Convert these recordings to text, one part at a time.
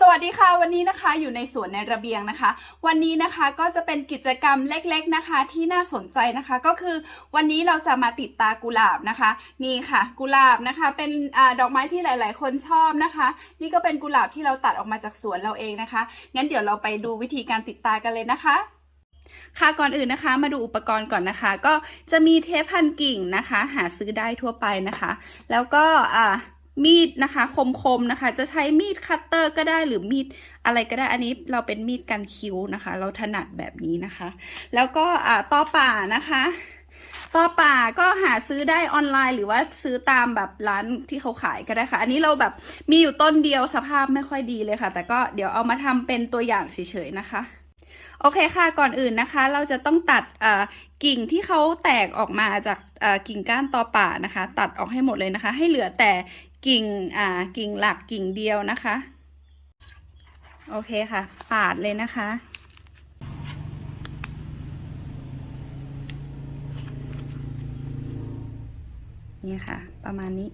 สวัสดีค่ะวันนี้นะคะอยู่ในสวนในระเบียงนะคะ วันนี้นะคะก็จะเป็นกิจกรรมเล็กๆนะคะ ที่น่าสนใจนะคะ ก็คือวันนี้เราจะมาติดตากุหลาบนะคะ นี่ค่ะ กุหลาบนะคะ เป็นอดอกไม้ที่หลาย ๆ คนชอบนะคะ นี่ก็เป็นกุหลาบที่เราตัดออกมาจากสวนเราเองนะคะงั้นเดี๋ยวเราไปดูวิธีการติดตากันเลยนะคะค่ะก่อนอื่นนะคะ มาดูอุปกรณ์ก่อนนะคะ ก็จะมีเทปพันกิ่งนะคะ หาซื้อได้ทั่วไปนะคะ แล้วก็อ่า มีดนะคะ คมๆนะคะ จะใช้มีดคัตเตอร์ก็ได้หรือมีดอะไรก็ได้อันนี้เราเป็นมีดกันคิ้วนะคะ เราถนัดแบบนี้นะคะ แล้วก็ต่อป่านะคะต่อป่าก็หาซื้อได้ออนไลน์หรือว่าซื้อตามแบบร้านที่เขาขายก็ได้ค่ะ อันนี้เราแบบมีอยู่ต้นเดียวสภาพไม่ค่อยดีเลยค่ะ แต่ก็เดี๋ยวเอามาทำเป็นตัวอย่างเฉยๆนะคะโอเคค่ะ ก่อนอื่นนะคะ เราจะต้องตัดกิ่งที่เขาแตกออกมาจากกิ่งก้านตอป่านะคะ ตัดออกให้หมดเลยนะคะ ให้เหลือแต่ กิ่งอ่ากิ่งหลักกิ่งเดียวนะคะ โอเคค่ะ ปาดเลยนะคะ นี่ค่ะ ประมาณนี้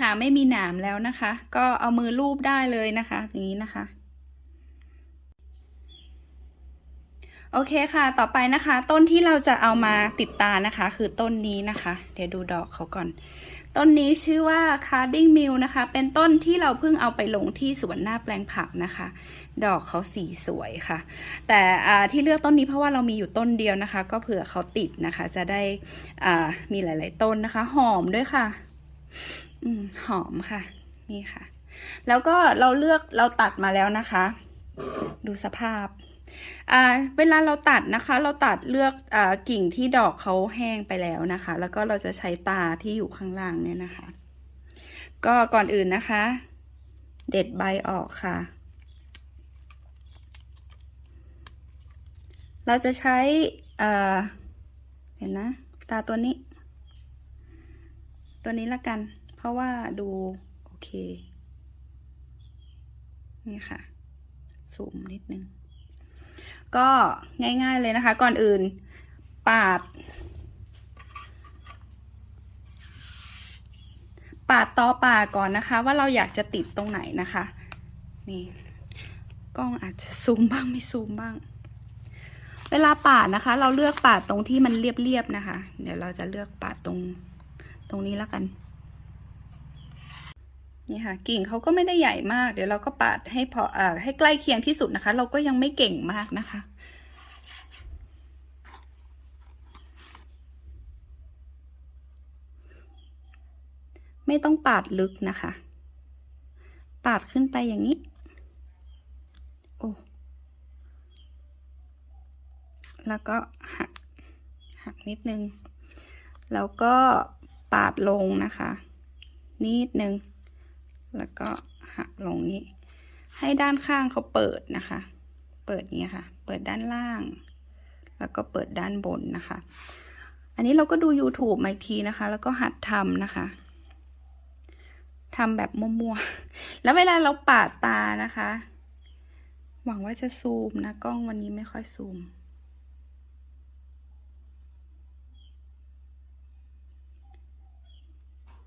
ค่ะ ไม่มีหนามแล้วนะคะ ก็เอามือลูบได้เลยนะคะอย่างนี้นะคะ โอเคค่ะ ต่อไปนะคะ ต้นที่เราจะเอามาติดตานะคะ คือต้นนี้นะคะ เดี๋ยวดูดอกเขาก่อน ต้นนี้ชื่อว่า carding mill นะคะ เป็นต้นที่เราเพิ่งเอาไปลงที่สวนหน้าแปลงผักนะคะ ดอกเขาสีสวยค่ะ แต่ที่เลือกต้นนี้เพราะว่าเรามีอยู่ต้นเดียวนะคะ ก็เผื่อเขาติดนะคะ จะได้มีหลาย ๆ ต้นนะคะ หอมด้วยค่ะ อืมหอมค่ะ นี่ค่ะ แล้วก็เราเลือกเราตัดมาแล้วนะคะ ดูสภาพอ่าเวลาเราตัดนะคะ เราตัดเลือกอ่ากิ่งที่ดอกเขาแห้งไปแล้วนะคะ แล้วก็เราจะใช้ตาที่อยู่ข้างล่างเนี่ยนะคะ ก็ก่อนอื่นนะคะ เด็ดใบออกค่ะ เราจะใช้อ่อเห็นนะ ตาตัวนี้ ตัวนี้ละกัน เพราะว่าดูโอเค นี่ค่ะซูมนิดนึง ก็ง่ายๆเลยนะคะ ก่อนอื่น ปาด ปาดต่อปาก่อนนะคะ ว่าเราอยากจะติดตรงไหนนะคะ นี่กล้องอาจจะซูมบ้างไม่ซูมบ้าง เวลาปาดนะคะ เราเลือกปาดตรงที่มันเรียบๆนะคะ เดี๋ยวเราจะเลือกปาดตรงตรงนี้แล้วกัน นี่ค่ะกิ่งเขาก็ไม่ได้ใหญ่มาก เดี๋ยวเราก็ปาดให้พอเอ่อให้ใกล้เคียงที่สุดนะคะ เราก็ยังไม่เก่งมากนะคะไม่ต้องปาดลึกนะคะ ปาดขึ้นไปอย่างนี้ โอ้ แล้วก็หัก หักนิดนึง แล้วก็ปาดลงนะคะ นิดนึง แล้วก็หักลงนี้ ให้ด้านข้างเขาเปิดนะคะ เปิดอย่างเงี้ยค่ะ เปิดด้านล่าง แล้วก็เปิดด้านบนนะคะ อันนี้เราก็ดู YouTube มาอีกทีนะคะ แล้วก็หัดทำนะคะทำแบบมั่วๆ แล้วเวลาเราปาดตานะคะ หวังว่าจะซูมนะ กล้องวันนี้ไม่ค่อยซูม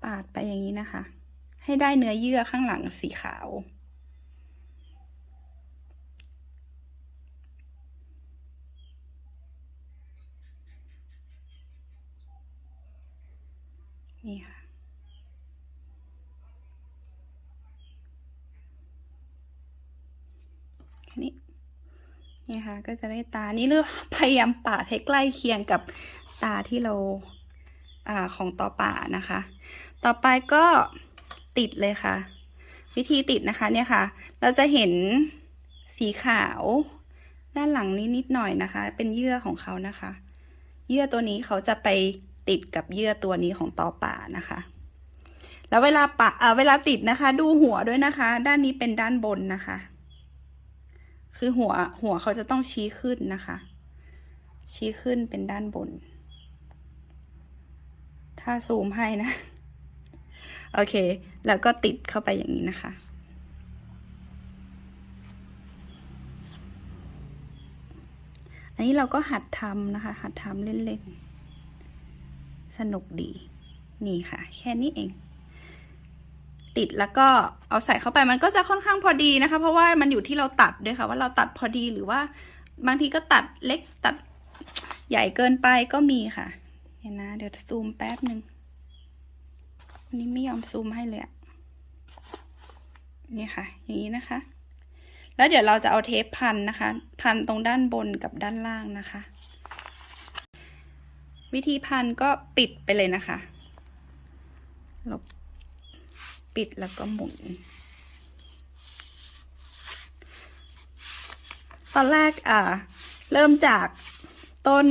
ปาดไปอย่างนี้นะคะ ให้ได้เนื้อเยื่อข้างหลังสีขาว นี่ค่ะแค่นี้นี่ค่ะ ก็จะได้ตา นี่เลือกพยายามปาดให้ใกล้เคียงกับตาที่เรา อ่า ของต่อป่านะคะ ต่อไปก็ ติดเลยค่ะ วิธีติดนะคะเนี่ยค่ะ เราจะเห็นสีขาว ด้านหลังนี้นิดหน่อยนะคะ เป็นเยื่อของเขานะคะ เยื่อตัวนี้เขาจะไปติดกับเยื่อตัวนี้ของต่อป่านะคะ แล้วเวลาปะเออเวลาติดนะคะ ดูหัวด้วยนะคะ ด้านนี้เป็นด้านบนนะคะ คือหัวหัวเขาจะต้องชี้ขึ้นนะคะ ชี้ขึ้นเป็นด้านบน ถ้าซูมให้นะ โอเค แล้วก็ติดเข้าไปอย่างนี้นะคะ อันนี้เราก็หัดทำนะคะ หัดทำเล่นๆ สนุกดี นี่ค่ะ แค่นี้เอง ติดแล้วก็เอาใส่เข้าไปมันก็จะค่อนข้างพอดีนะคะ เพราะว่ามันอยู่ที่เราตัดด้วยค่ะ ว่าเราตัดพอดีหรือว่า บางทีก็ตัดเล็กตัดใหญ่เกินไปก็มีค่ะเดี๋ยวนะ เดี๋ยวซูมแป๊บหนึ่ง วันนี้ไม่ยอมซูมให้เลยอะนี่ค่ะ อย่างนี้นะคะ แล้วเดี๋ยวเราจะเอาเทปพันนะคะ พันตรงด้านบนกับด้านล่างนะคะ วิธีพันก็ปิดไปเลยนะคะลบปิดแล้วก็หมุน ตอนแรกอ่า เริ่มจากต้น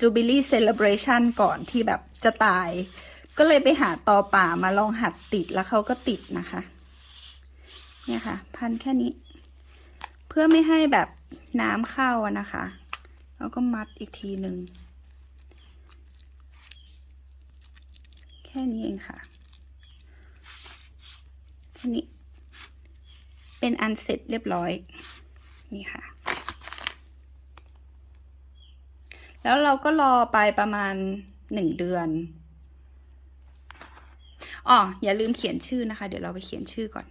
Jubilee Celebration ก่อนที่แบบจะตาย ก็เลยไปหาตอป่ามาลองหัดติดแล้วเขาก็ติดนะคะ เนี่ยค่ะ พันแค่นี้ เพื่อไม่ให้แบบน้ำเข้าอะนะคะ แล้วก็มัดอีกทีหนึ่งแค่นี้เองค่ะแค่นี้เป็นอันเสร็จเรียบร้อย นี่ค่ะ แล้วเราก็รอไปประมาณหนึ่งเดือน อ๋ออย่าลืมเขียนชื่อนะคะ เดี๋ยวเราไปเขียนชื่อก่อน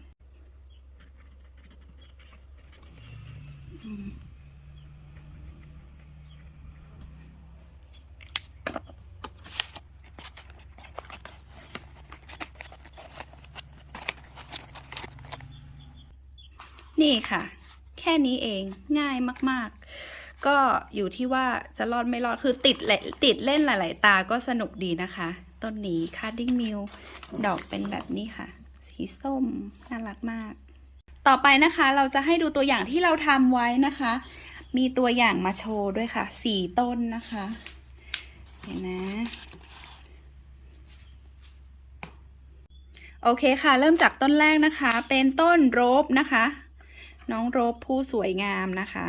นี่ค่ะ แค่นี้เองง่ายมาก ๆก็อยู่ที่ว่าจะรอดไม่รอด คือติดเลติดเล่นหลาย ๆ ตาก็สนุกดีนะคะ ต้นนี้คาร์ดิ้งมิล ดอกเป็นแบบนี้ค่ะ สีส้มน่ารักมาก ต่อไปนะคะเราจะให้ดูตัวอย่างที่เราทำไว้นะคะ มีตัวอย่างมาโชว์ด้วยค่ะสี่ต้นนะคะ เห็นนะโอเคค่ะ เริ่มจากต้นแรกนะคะ เป็นต้นโรบนะคะ น้องโรบผู้สวยงามนะคะ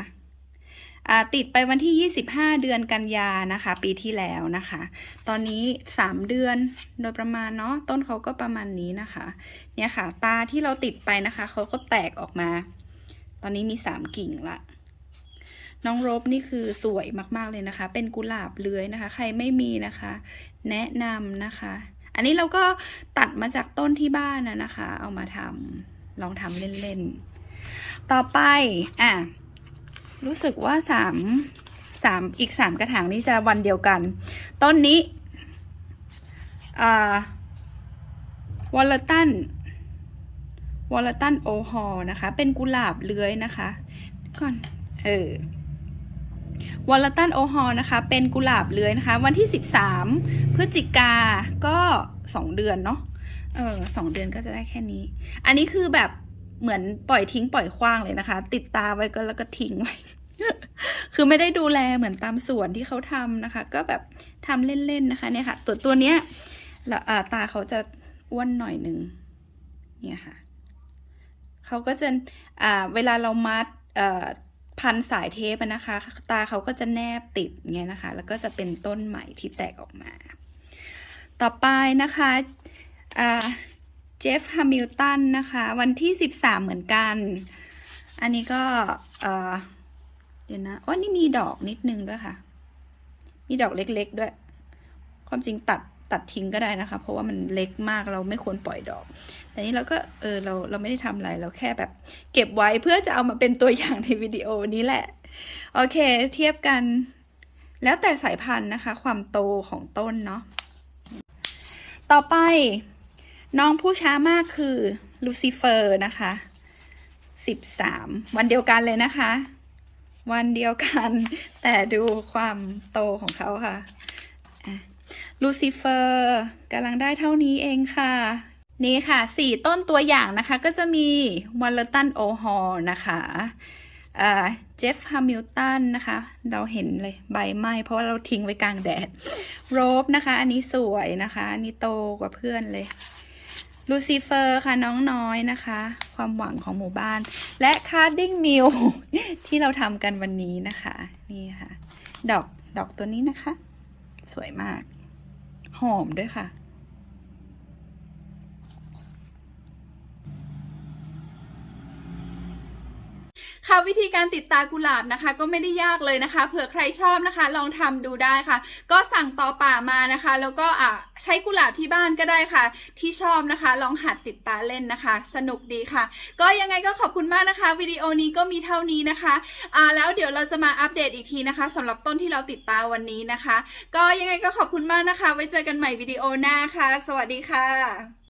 ติดไปวันที่ 25 เดือนกันยานะคะ ปีที่แล้วนะคะ ตอนนี้ 3 เดือนโดยประมาณเนาะต้นเขาก็ประมาณนี้นะคะ เนี่ยค่ะ ตาที่เราติดไปนะคะเขาก็แตกออกมา ตอนนี้มี 3 กิ่งละน้องรบนี่คือสวยมากๆเลยนะคะ เป็นกุหลาบเลื้อยนะคะ ใครไม่มีนะคะ แนะนำนะคะ อันนี้เราก็ตัดมาจากต้นที่บ้านนะนะคะ เอามาทำลองทำเล่นๆ ต่อไป อะ รู้สึกว่าสามสามอีกสามกระถางนี้จะวันเดียวกัน ต้นนี้วอลเลตันวอลเลตันโอฮอนะคะ เป็นกุหลาบเลื้อยนะคะก่อนเออวอลเลตันโอฮอนะคะ เป็นกุหลาบเลื้อยนะคะ วันที่ 13 พฤศจิกาก็ 2 เดือนเนาะเออสองเดือนก็จะได้แค่นี้ อันนี้คือแบบ เหมือนปล่อยทิ้งปล่อยขว้างเลยนะคะ ติดตาไว้ก็แล้วก็ทิ้งไว้ คือไม่ได้ดูแลเหมือนตามสวนที่เขาทำนะคะ ก็แบบทำเล่นๆนะคะเนี่ยค่ะ ตัวตัวเนี้ยาตาเขาจะอ้วนหน่อยหนึ่งเนี่ยค่ะเขาก็จะอ่าเวลาเรามัดพันสายเทปนะคะ ตาเขาก็จะแนบติดเงี้ยนะคะ แล้วก็จะเป็นต้นใหม่ที่แตกออกมา ต่อไปนะคะอ่า จฟฮามิลตันนะคะ วันที่ 13 เหมือนกัน อันนี้ก็เดี๋ยวนะอ๋อนี่มีดอกนิดนึงด้วยค่ะ มีดอกเล็กๆด้วย ความจริงตัดตัดทิ้งก็ได้นะคะ เพราะว่ามันเล็กมากเราไม่ควรปล่อยดอก แต่นี้เราก็เออเราเราไม่ได้ทำอะไรเราแค่แบบ เก็บไว้เพื่อจะเอามาเป็นตัวอย่างในวิดีโอนี้แหละ โอเค เทียบกัน แล้วแต่สายพันธุ์นะคะ ความโตของต้นเนาะต่อไป น้องผู้ช้ามากคือลูซิเฟอร์นะคะสิบสามวันเดียวกันเลยนะคะ วันเดียวกัน แต่ดูความโตของเขาค่ะลูซิเฟอร์กำลังได้เท่านี้เองค่ะ นี่ค่ะสี่ต้นตัวอย่างนะคะ ก็จะมีวอลเลตันโอฮอลนะคะเจฟฮามิลตันนะคะ เราเห็นเลยใบไหม้เพราะว่าเราทิ้งไว้กลางแดด โรบนะคะ อันนี้สวยนะคะ อันนี้โตกว่าเพื่อนเลย ลูซิเฟอร์ค่ะน้องน้อยนะคะ ความหวังของหมู่บ้าน และคาร์ดิ้งมิลที่เราทำกันวันนี้นะคะ นี่ค่ะ ดอกดอกตัวนี้นะคะ สวยมาก หอมด้วยค่ะ ค่ะวิธีการติดตากุหลาบนะคะ ก็ไม่ได้ยากเลยนะคะ เผื่อใครชอบนะคะ ลองทำดูได้ค่ะ ก็สั่งต่อป่ามานะคะ แล้วก็อะใช้กุหลาบที่บ้านก็ได้ค่ะ ที่ชอบนะคะ ลองหัดติดตาเล่นนะคะ สนุกดีค่ะ ก็ยังไงก็ขอบคุณมากนะคะ วิดีโอนี้ก็มีเท่านี้นะคะอ่าแล้วเดี๋ยวเราจะมาอัปเดตอีกทีนะคะสำหรับต้นที่เราติดตาวันนี้นะคะ ก็ยังไงก็ขอบคุณมากนะคะ ไว้เจอกันใหม่วิดีโอหน้าค่ะ สวัสดีค่ะ